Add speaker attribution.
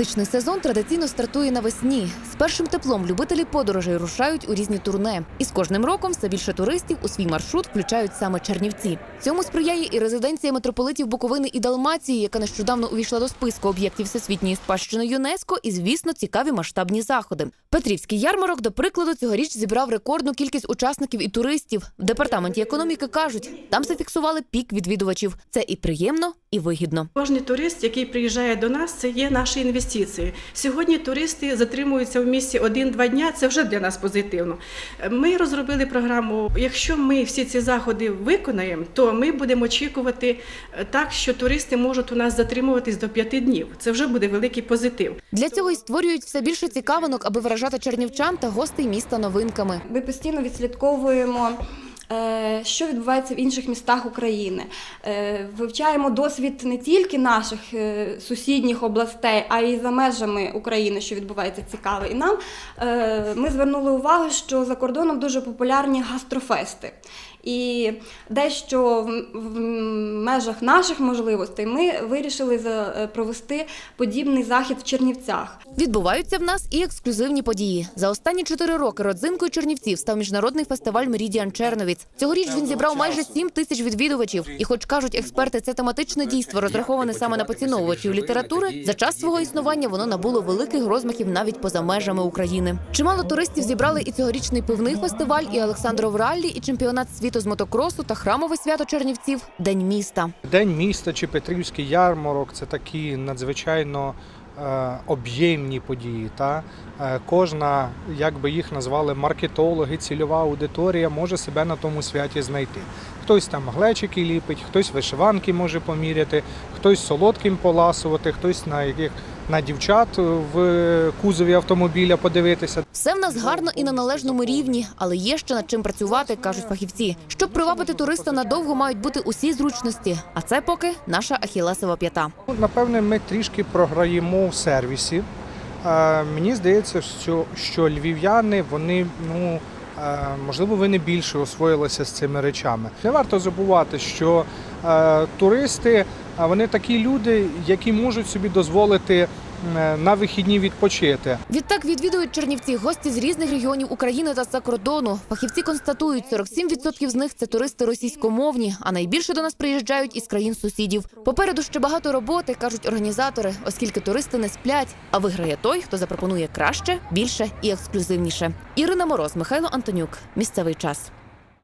Speaker 1: Туристичний сезон традиційно стартує навесні. З першим теплом любителі подорожей рушають у різні турне. І з кожним роком все більше туристів у свій маршрут включають саме Чернівці. Цьому сприяє і резиденція митрополитів Буковини і Далмації, яка нещодавно увійшла до списку об'єктів всесвітньої спадщини ЮНЕСКО, і звісно, цікаві масштабні заходи. Петрівський ярмарок, до прикладу, цьогоріч зібрав рекордну кількість учасників і туристів. В департаменті економіки кажуть, там зафіксували пік відвідувачів. Це і приємно, і вигідно.
Speaker 2: Кожний турист, який приїжджає до нас, це є наші інвестиції. Сьогодні туристи затримуються в місті один-два дня. Це вже для нас позитивно. Ми розробили програму. Якщо ми всі ці заходи виконаємо, то ми будемо очікувати е, так, що туристи можуть у нас затримуватись до п'яти днів. Це вже буде великий позитив.
Speaker 1: Для цього й створюють все більше цікавинок, аби вражати чернівчан та гостей міста новинками.
Speaker 3: Ми постійно відслідковуємо. Е, Що відбувається в інших містах України? Е, Вивчаємо досвід не тільки наших е, сусідніх областей, а й за межами України, що відбувається цікаве. І нам ми звернули увагу, що за кордоном дуже популярні гастрофести. І дещо в межах наших можливостей ми вирішили е, провести подібний захід в Чернівцях.
Speaker 1: Відбуваються в нас і ексклюзивні події. За останні чотири роки родзинкою Чернівців став міжнародний фестиваль Мерідіан Черновіць. Цьогоріч він зібрав майже сім тисяч відвідувачів. І, хоч кажуть експерти, це тематичне дійство розраховане саме на поціновувачів літератури. За час свого існування воно набуло великих розмахів навіть поза межами України. Чимало туристів зібрали і цьогорічний пивний фестиваль, і Олександров раллі, і чемпіонат світу з мотокросу та храмове свято Чернівців День міста.
Speaker 4: День міста чи Петрівський ярмарок це такі надзвичайно е, об'ємні події. Та? Е, кожна, як би їх назвали, маркетологи, цільова аудиторія може себе на тому святі знайти. Хтось там глечики ліпить, хтось вишиванки може поміряти, хтось солодким поласувати, хтось на яких на дівчат в кузові автомобіля подивитися.
Speaker 1: Все в нас гарно і на належному рівні, але є ще над чим працювати, кажуть фахівці. Щоб привабити туриста надовго, мають бути усі зручності. А це поки наша ахілесова п'ята.
Speaker 4: Ну, Напевне, ми трішки програємо в сервісі. Мені здається, що, що львів'яни, вони, ну, е, ви не більше освоїлися з цими речами. Не варто забувати, що е, туристи, вони такі люди, які можуть собі дозволити на вихідні відпочити.
Speaker 1: Відтак відвідують Чернівці гості з різних регіонів України та за кордону. Фахівці констатують, 47% з них це туристи російськомовні, а найбільше до нас приїжджають із країн сусідів. Попереду ще багато роботи, кажуть організатори, оскільки туристи не сплять. А виграє той, хто запропонує краще, більше і ексклюзивніше. Ірина Мороз, Михайло Антонюк. Місцевий час.